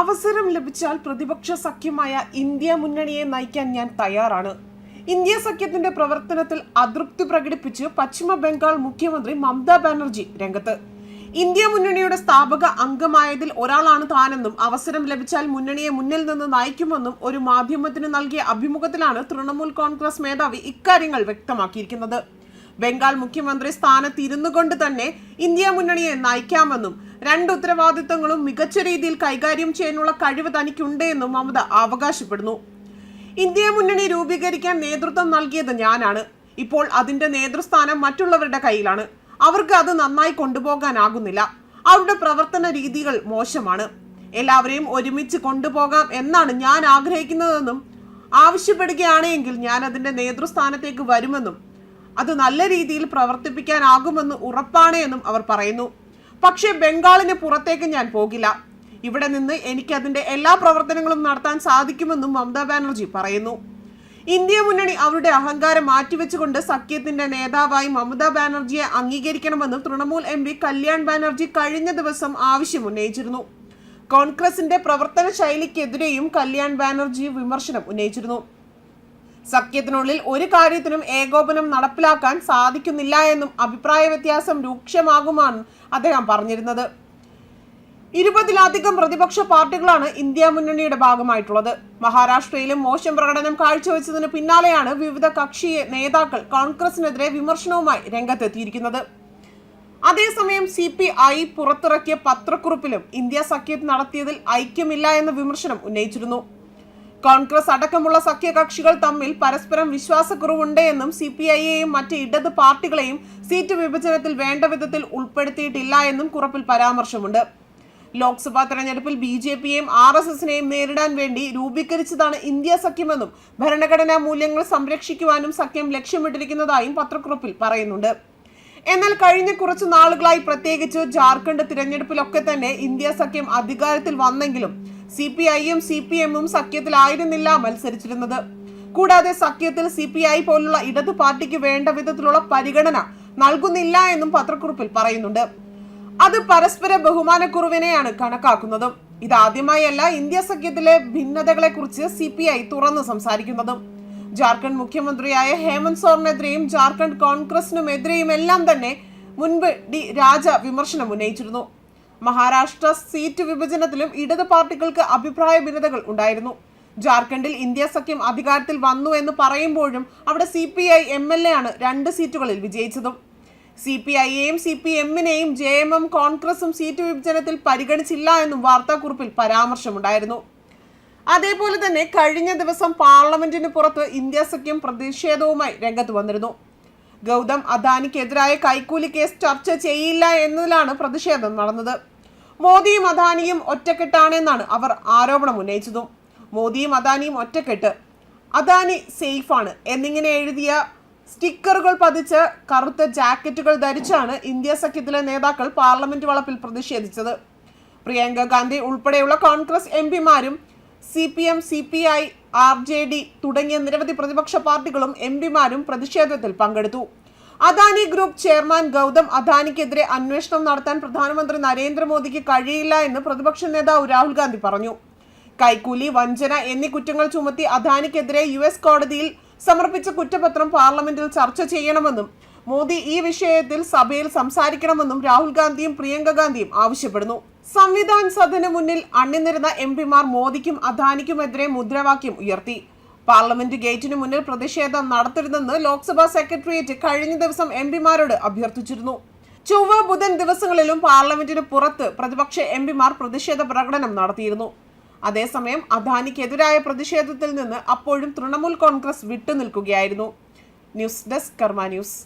അവസരം ലഭിച്ചാൽ പ്രതിപക്ഷ സഖ്യമായ ഇന്ത്യ മുന്നണിയെ നയിക്കാൻ ഞാൻ തയ്യാറാണ്. ഇന്ത്യ സഖ്യത്തിന്റെ പ്രവർത്തനത്തിൽ അതൃപ്തി പ്രകടിപ്പിച്ച് പശ്ചിമ ബംഗാൾ മുഖ്യമന്ത്രി മമതാ ബാനർജി രംഗത്ത്. ഇന്ത്യ മുന്നണിയുടെ സ്ഥാപക അംഗമായതിൽ ഒരാളാണ് താനെന്നും അവസരം ലഭിച്ചാൽ മുന്നണിയെ മുന്നിൽ നിന്ന് നയിക്കുമെന്നും ഒരു മാധ്യമത്തിന് നൽകിയ അഭിമുഖത്തിലാണ് തൃണമൂൽ കോൺഗ്രസ് മേധാവി ഇക്കാര്യങ്ങൾ വ്യക്തമാക്കിയിരിക്കുന്നത്. ബംഗാൾ മുഖ്യമന്ത്രി സ്ഥാനത്തിരുന്നു കൊണ്ട് തന്നെ ഇന്ത്യ മുന്നണിയെ നയിക്കാമെന്നും രണ്ട് ഉത്തരവാദിത്തങ്ങളും മികച്ച രീതിയിൽ കൈകാര്യം ചെയ്യാനുള്ള കഴിവ് തനിക്കുണ്ട് എന്നും മമത അവകാശപ്പെടുന്നു. ഇന്ത്യ മുന്നണി രൂപീകരിക്കാൻ നേതൃത്വം നൽകിയത് ഞാനാണ്. ഇപ്പോൾ അതിന്റെ നേതൃസ്ഥാനം മറ്റുള്ളവരുടെ കയ്യിലാണ്. അവർക്ക് അത് നന്നായി കൊണ്ടുപോകാനാകുന്നില്ല. അവരുടെ പ്രവർത്തന രീതികൾ മോശമാണ്. എല്ലാവരെയും ഒരുമിച്ച് കൊണ്ടുപോകാം എന്നാണ് ഞാൻ ആഗ്രഹിക്കുന്നതെന്നും ആവശ്യപ്പെടുകയാണെങ്കിൽ ഞാൻ അതിന്റെ നേതൃസ്ഥാനത്തേക്ക് വരുമെന്നും അത് നല്ല രീതിയിൽ പ്രവർത്തിപ്പിക്കാനാകുമെന്ന് ഉറപ്പാണ് എന്നും അവർ പറയുന്നു. പക്ഷേ ബംഗാളിന് പുറത്തേക്ക് ഞാൻ പോകില്ല. ഇവിടെ നിന്ന് എനിക്ക് അതിന്റെ എല്ലാ പ്രവർത്തനങ്ങളും നടത്താൻ സാധിക്കുമെന്നും മമതാ ബാനർജി പറയുന്നു. ഇന്ത്യ മുന്നണി അവരുടെ അഹങ്കാരം മാറ്റിവെച്ചുകൊണ്ട് സഖ്യത്തിന്റെ നേതാവായി മമതാ ബാനർജിയെ അംഗീകരിക്കണമെന്ന് തൃണമൂൽ എം പി കല്യാൺ ബാനർജി കഴിഞ്ഞ ദിവസം ആവശ്യം ഉന്നയിച്ചിരുന്നു കോൺഗ്രസിന്റെ പ്രവർത്തന ശൈലിക്കെതിരെയും കല്യാൺ ബാനർജി വിമർശനം ഉന്നയിച്ചിരുന്നു. സഖ്യത്തിനുള്ളിൽ ഒരു കാര്യത്തിനും ഏകോപനം നടപ്പിലാക്കാൻ സാധിക്കുന്നില്ല എന്നും അഭിപ്രായ വ്യത്യാസം രൂക്ഷമാകുമാണ് അദ്ദേഹം പറഞ്ഞിരുന്നത്. ഇരുപതിലധികം പ്രതിപക്ഷ പാർട്ടികളാണ് ഇന്ത്യ മുന്നണിയുടെ ഭാഗമായിട്ടുള്ളത്. മഹാരാഷ്ട്രയിലും മോശം പ്രകടനം കാഴ്ചവെച്ചതിന് പിന്നാലെയാണ് വിവിധ കക്ഷി നേതാക്കൾ കോൺഗ്രസിനെതിരെ വിമർശനവുമായി രംഗത്തെത്തിയിരിക്കുന്നത്. അതേസമയം സി പി ഐ പുറത്തിറക്കിയ പത്രക്കുറിപ്പിലും ഇന്ത്യ സഖ്യത്ത് നടത്തിയതിൽ ഐക്യമില്ല എന്ന വിമർശനം ഉന്നയിച്ചിരുന്നു. കോൺഗ്രസ് അടക്കമുള്ള സഖ്യകക്ഷികൾ തമ്മിൽ പരസ്പരം വിശ്വാസക്കുറവുണ്ട് എന്നും സി പി ഐയെയും മറ്റ് ഇടത് പാർട്ടികളെയും സീറ്റ് വിഭജനത്തിൽ വേണ്ട വിധത്തിൽ ഉൾപ്പെടുത്തിയിട്ടില്ല എന്നും കുറിപ്പിൽ പരാമർശമുണ്ട്. ലോക്സഭാ തെരഞ്ഞെടുപ്പിൽ ബി ജെ പിയെയും ആർ എസ് എസിനെയും നേരിടാൻ വേണ്ടി രൂപീകരിച്ചതാണ് ഇന്ത്യ സഖ്യമെന്നും ഭരണഘടനാ മൂല്യങ്ങൾ സംരക്ഷിക്കുവാനും സഖ്യം ലക്ഷ്യമിട്ടിരിക്കുന്നതായും പത്രക്കുറിപ്പിൽ പറയുന്നുണ്ട്. എന്നാൽ കഴിഞ്ഞ കുറച്ചു നാളുകളായി പ്രത്യേകിച്ച് ജാർഖണ്ഡ് തിരഞ്ഞെടുപ്പിലൊക്കെ തന്നെ ഇന്ത്യ സഖ്യം അധികാരത്തിൽ വന്നെങ്കിലും സി പി ഐയും സി പി എമ്മും സഖ്യത്തിലായിരുന്നില്ല മത്സരിച്ചിരുന്നത്. കൂടാതെ സഖ്യത്തിൽ സി പി ഐ പോലുള്ള ഇടതു പാർട്ടിക്ക് വേണ്ട വിധത്തിലുള്ള പരിഗണന നൽകുന്നില്ല എന്നും പത്രക്കുറിപ്പിൽ പറയുന്നുണ്ട്. അത് പരസ്പര ബഹുമാനക്കുറവിനെയാണ് കണക്കാക്കുന്നതും. ഇതാദ്യമായല്ല ഇന്ത്യ സഖ്യത്തിലെ ഭിന്നതകളെ കുറിച്ച് സി പി ഐ തുറന്ന് സംസാരിക്കുന്നതും. ജാർഖണ്ഡ് മുഖ്യമന്ത്രിയായ ഹേമന്ത് സോറിനെതിരെയും ജാർഖണ്ഡ് കോൺഗ്രസിനുമെതിരെയും എല്ലാം തന്നെ മുൻപ് ഡി രാജ വിമർശനം ഉന്നയിച്ചിരുന്നു. മഹാരാഷ്ട്ര സീറ്റ് വിഭജനത്തിലും ഇടത് പാർട്ടികൾക്ക് അഭിപ്രായ ഭിന്നതകൾ ഉണ്ടായിരുന്നു. ജാർഖണ്ഡിൽ ഇന്ത്യ സഖ്യം അധികാരത്തിൽ വന്നു എന്ന് പറയുമ്പോഴും അവിടെ C P I M L A ആണ് രണ്ട് സീറ്റുകളിൽ വിജയിച്ചതും. സി പി ഐയെയും സി പി എമ്മിനെയും ജെ എം എം കോൺഗ്രസും സീറ്റ് വിഭജനത്തിൽ പരിഗണിച്ചില്ല എന്നും വാർത്താക്കുറിപ്പിൽ പരാമർശമുണ്ടായിരുന്നു. അതേപോലെ തന്നെ കഴിഞ്ഞ ദിവസം പാർലമെന്റിന് പുറത്ത് ഇന്ത്യ സഖ്യം പ്രതിഷേധവുമായി രംഗത്ത് വന്നിരുന്നു. ഗൗതം അദാനിക്കെതിരായ കൈക്കൂലി കേസ് ചർച്ച ചെയ്യില്ല എന്നതിലാണ് പ്രതിഷേധം നടന്നത്. മോദിയും അദാനിയും ഒറ്റക്കെട്ടാണെന്നാണ് അവർ ആരോപണം ഉന്നയിച്ചതും. മോദിയും അദാനിയും ഒറ്റക്കെട്ട്. അദാനി സേഫാണ് എന്നിങ്ങനെ എഴുതിയ സ്റ്റിക്കറുകൾ പതിച്ച് കറുത്ത ജാക്കറ്റുകൾ ധരിച്ചാണ് ഇന്ത്യ സഖ്യത്തിലെ നേതാക്കൾ പാർലമെന്റ് വളപ്പിൽ പ്രതിഷേധിച്ചത്. പ്രിയങ്ക ഗാന്ധി ഉൾപ്പെടെയുള്ള Congress M പിമാരും C P M C P I R J D തുടങ്ങിയ നിരവധി പ്രതിപക്ഷ പാർട്ടികളും എം പിമാരും പ്രതിഷേധത്തിൽ പങ്കെടുത്തു. അദാനി ഗ്രൂപ്പ് ചെയർമാൻ ഗൗതം അദാനിക്കെതിരെ അന്വേഷണം നടത്താൻ പ്രധാനമന്ത്രി നരേന്ദ്രമോദിക്ക് കഴിയില്ല എന്ന് പ്രതിപക്ഷ നേതാവ് രാഹുൽ ഗാന്ധി പറഞ്ഞു. കൈക്കൂലി വഞ്ചന എന്നീ കുറ്റങ്ങൾ ചുമത്തി അദാനിക്കെതിരെ യു കോടതിയിൽ സമർപ്പിച്ച കുറ്റപത്രം പാർലമെന്റിൽ ചർച്ച ചെയ്യണമെന്നും മോദി ഈ വിഷയത്തിൽ സഭയിൽ സംസാരിക്കണമെന്നും രാഹുൽ ഗാന്ധിയും പ്രിയങ്ക ഗാന്ധിയും ആവശ്യപ്പെടുന്നു. സംവിധാൻ സദന് മുന്നിൽ അണിനിരുന്ന എം പിമാർ മോദിക്കും അദാനിക്കുമെതിരെ മുദ്രാവാക്യം ഉയർത്തി. പാർലമെന്റ് ഗേറ്റിന് മുന്നിൽ പ്രതിഷേധം നടത്തരുതെന്ന് ലോക്സഭാ സെക്രട്ടേറിയറ്റ് കഴിഞ്ഞ ദിവസം എം പിമാരോട് അഭ്യർത്ഥിച്ചിരുന്നു. ചൊവ്വ ബുധൻ ദിവസങ്ങളിലും പാർലമെന്റിന് പുറത്ത് പ്രതിപക്ഷ എം പിമാർ പ്രതിഷേധ പ്രകടനം നടത്തിയിരുന്നു. അതേസമയം അദാനിക്കെതിരായ പ്രതിഷേധത്തിൽ നിന്ന് അപ്പോഴും Trinamool Congress വിട്ടുനിൽക്കുകയായിരുന്നു. News desk Karma news.